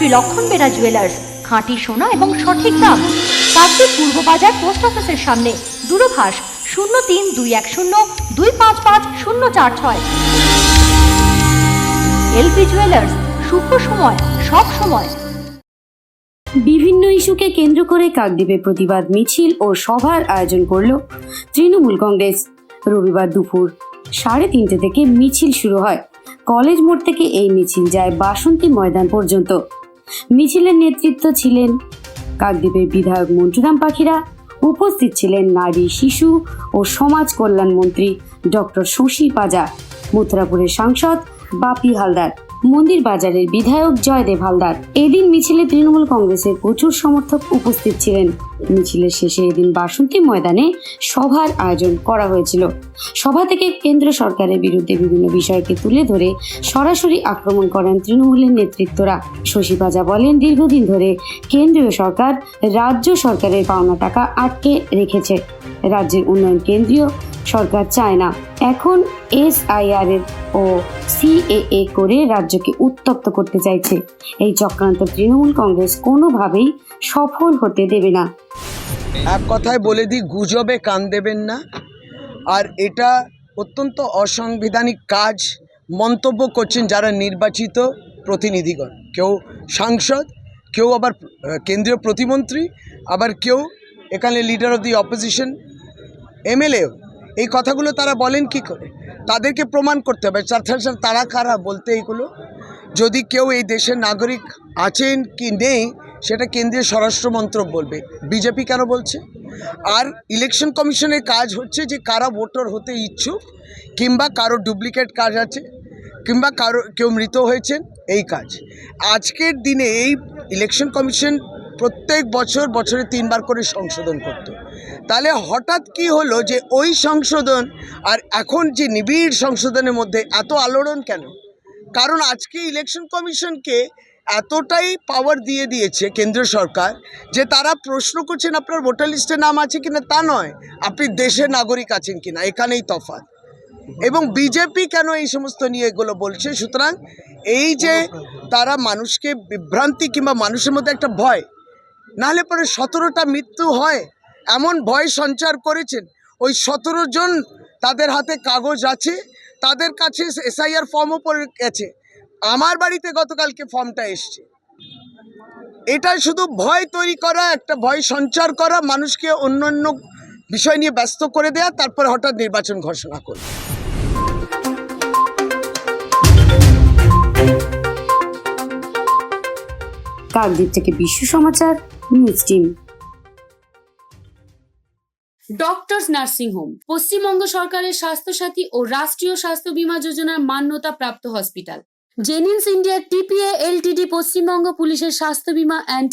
শ্রী লক্ষণ বেরা জুয়েলার্স খাঁটি সোনা এবং সঠিক দাম। কাকদ্বীপ পূর্ব বাজার পোস্ট অফিসের সামনে, দূরভাষ শূন্য তিন দুই এক শূন্য দুই পাঁচ পাঁচ শূন্য চার ছয়। এলপি জুয়েলার্স শুভ সময়, সব সময়। বিভিন্ন ইস্যুকে কেন্দ্র করে কাকদ্বীপে প্রতিবাদ, মিছিল ও সভার আয়োজন করল তৃণমূল কংগ্রেস। রবিবার দুপুর সাড়ে তিনটে থেকে মিছিল শুরু হয়। কলেজ মোড় থেকে এই মিছিল যায় বাসন্তী ময়দান পর্যন্ত। মিছিলের নেতৃত্ব ছিলেন কাকদ্বীপের বিধায়ক মন্টুরাম পাখিরা, উপস্থিত ছিলেন নারী, শিশু ও সমাজ কল্যাণ মন্ত্রী ডক্টর শশী পাজা, মথুরাপুরের সাংসদ বাপি হালদার। মন্দির বাজারের বিধায়ক জয়দেব হালদার। এদিন মিছিলে তৃণমূল কংগ্রেসের প্রচুর সমর্থক উপস্থিত ছিলেন। মিছিলের শেষে এদিন বাসন্তী ময়দানে সভার আয়োজন করা হয়েছিল। সভা থেকে কেন্দ্র সরকারের বিরুদ্ধে বিভিন্ন বিষয়কে তুলে ধরে সরাসরি আক্রমণ করেন তৃণমূলের নেতৃত্বরা। শশী পাজা বলেন, দীর্ঘদিন ধরে কেন্দ্রীয় সরকার রাজ্য সরকারের পাওনা টাকা আটকে রেখেছে। রাজ্যের উন্নয়ন কেন্দ্রীয় সরকার চায় না। এখন এসআইআর ও সিএএ করে রাজ্যকে উত্তপ্ত করতে চাইছে। এই চক্রান্ত তৃণমূল কংগ্রেস কোনোভাবেই সফল হতে দেবে না। এক কথায় বলে দিই, গুজবে কান দেবেন না। আর এটা অত্যন্ত অসাংবিধানিক কাজ মন্তব্য করছেন যারা নির্বাচিত প্রতিনিধিগণ। কেউ সাংসদ, কেউ আবার কেন্দ্রীয় প্রতিমন্ত্রী, আবার কেউ এখানে লিডার অফ দি অপোজিশন এমএলএও এই কথাগুলো তারা বলেন কি করে? তাদেরকে প্রমাণ করতে হবে। তাছাড়া তারা কারা বলতে এইগুলো? যদি কেউ এই দেশের নাগরিক আছেন কি নেই, সেটা কেন্দ্রীয় স্বরাষ্ট্র মন্ত্রক বলবে। বিজেপি কেন বলছে? আর ইলেকশন কমিশনের কাজ হচ্ছে যে কারা ভোটার হতে ইচ্ছুক, কিংবা কারও ডুপ্লিকেট কাজ আছে, কিংবা কারও, কেউ মৃত হয়েছেন, এই কাজ। আজকের দিনে এই ইলেকশন কমিশন প্রত্যেক বছর বছরে তিনবার করে সংশোধন করতো। তাহলে হঠাৎ কি হলো যে ওই সংশোধন আর এখন যে নিবিড় সংশোধনের মধ্যে এত আলোড়ন কেন? কারণ আজকে ইলেকশন কমিশনকে এতটাই পাওয়ার দিয়ে দিয়েছে কেন্দ্র সরকার যে তারা প্রশ্ন করছেন, আপনার ভোটার লিস্টে নাম আছে কিনা? তা নয়। আপনি দেশের নাগরিক আছেন কিনা? এখানেই তফাৎ। এবং বিজেপি কেন এই সমস্ত নিয়ে এগুলো বলছে? সুতরাং এই যে তারা মানুষকে বিভ্রান্তি কিংবা মানুষের মধ্যে একটা ভয় নাহলে পরে সতেরোটা মৃত্যু হয়, এমন ভয় সঞ্চার করেছেন। ওই সতেরো জন তাদের হাতে কাগজ আছে, তাদের কাছে এসআইআর ফর্মও পড়ে গেছে। আমার বাড়িতে গতকালকে ফর্মটা এসছে। এটা শুধু ভয় তৈরি করা, একটা ভয় সঞ্চার করা, মানুষকে অন্য অন্য বিষয় নিয়ে ব্যস্ত করে দেয়া, তারপর হঠাৎ নির্বাচন ঘোষণা করে। কাকদ্বীপ থেকে Biswa Samachar news team. Doctors nursing home, Paschimbanga সরকারের স্বাস্থ্যসাথী ও রাষ্ট্রীয় স্বাস্থ্য বীমা যোজনার মান্যতা প্রাপ্ত hospital. Genins India TPA LTD Paschimbanga পুলিশের স্বাস্থ্য বীমা অ্যান্ড